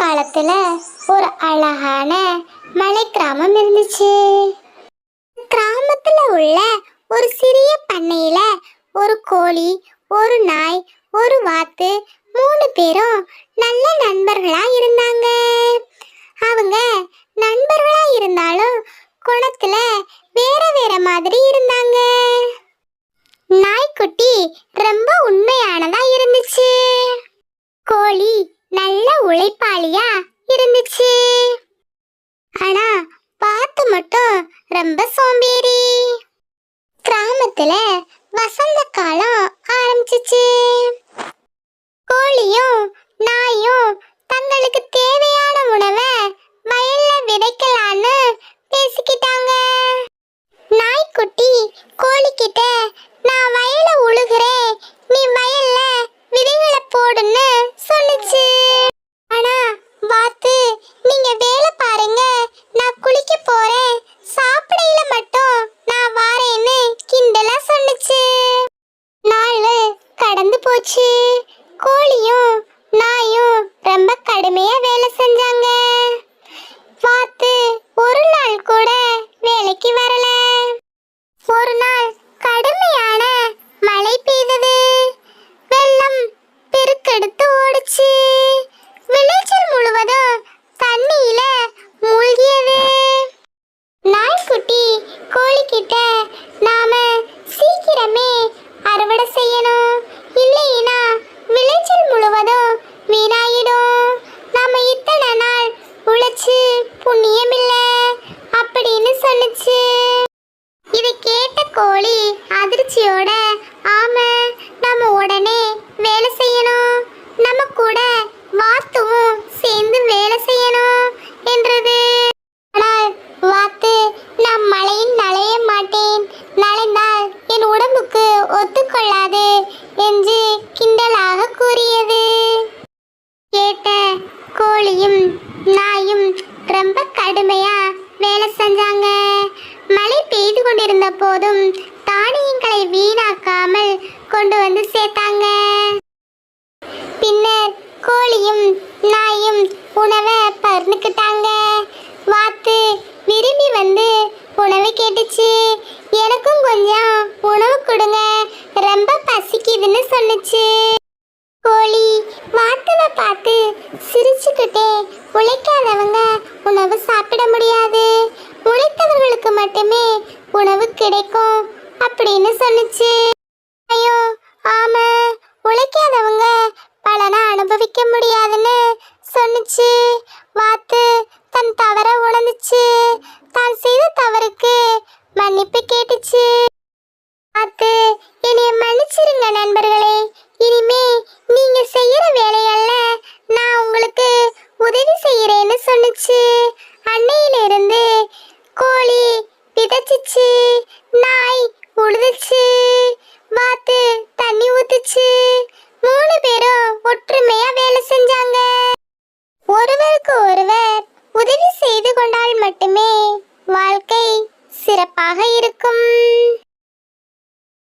காலத்துல ஒரு அழகான மலை கிராமம் இருந்துச்சு. கிராமத்துல உள்ள ஒரு சிறிய பண்ணையில ஒரு கோழி ஒரு நாய் ஒரு வாத்து மூணு பேரும் நல்ல நண்பர்களா இருந்தாங்க. அவங்க நண்பர்களா இருந்தாலும் குணத்துல வேற வேற மாதிரி இருந்தாங்க. நாய்க்குட்டி ரொம்ப உண்மையானதா இருந்துச்சு. கோழி நல்ல உழைப்பாளியா இருந்துச்சு. ஆனா பார்த்து மட்டும் ரொம்ப சோம்பேறி. கிராமத்துல வசந்த காலம் ஆரம்பிச்சிச்சு. கோழியும் நாயும் தங்களுக்கு தேவையான உணவை வயல்ல விதைக்கலான்னு பேசிக்கிட்டாங்க. நாய்க்குட்டி கோழிக்கிட்ட நான் வயல் போச்சு. கோழியும் நாயும் ரொம்ப கடுமையா வேலை செஞ்சாங்க. வாத்து ஒரு நாள் கூட வேலைக்கு வரல. ஒரு நாள் கடுமையான மழை பெய்தது. வெள்ளம் பெருக்கெடுத்து ஓடுச்சு. விளைச்சல் முழுவதும் தண்ணியில மூழ்கியது. நாய்க்குட்டி கோழிக்கிட்ட நாம சீக்கிரமே அறுவடை செய்யணும். இல்லைனா விளைச்சல் முழுவதும் வீணாயிடும். நாம இத்தனை நாள் உழைச்சு புண்ணியமில்லை அப்படின்னு சொன்னுச்சு இதை கேட்ட கோழி அதிர்ச்சியோட ஆமா நம்ம உடனே வேலை செய்யணும். நம்ம கூட வாத்துவும் சேர்ந்து வேலை செய்யணும் என்றது. ஆனால் வாத்து ஒத்துக்கொள்ளாது என்று கிண்டலாக கூறியது. கேட்ட கோழியும் நாயும் ரொம்ப கடுமையா வேலை செஞ்சாங்க. மழை பெய்து கொண்டிருந்த போதும் தானியங்களை வீணாக்காமல் கொண்டு வந்து சேர்த்தாங்க. பின்னர் கோழியும் நாயும் உணவை பகிர்ந்துக்கிட்டாங்க வாத்து விரும்பி வந்து உணவு கேட்டுச்சு எனக்கும் கொஞ்சம் உணவு கொடுங்க. ரொம்ப பசிக்குதுன்னு சொன்னுச்சு கோழி வாத்துவை பார்த்து சிரிச்சுக்கிட்டே உழைக்காதவங்க உணவு சாப்பிட முடியாது. உழைத்தவர்களுக்கு மட்டுமே உணவு கிடைக்கும் அப்படின்னு சொன்னுச்சு ஐயோ ஆமா உழைக்காதவங்க பலனை அனுபவிக்க முடியாதுன்னு சொன்னுச்சு வாத்து தன் தவற உணர்ந்துச்சு. தான் செய்த தவறுக்கு மன்னிப்பு கேட்டுச்சு. மட்டுமே வாழ்க்கை சிறப்பாக இருக்கும்.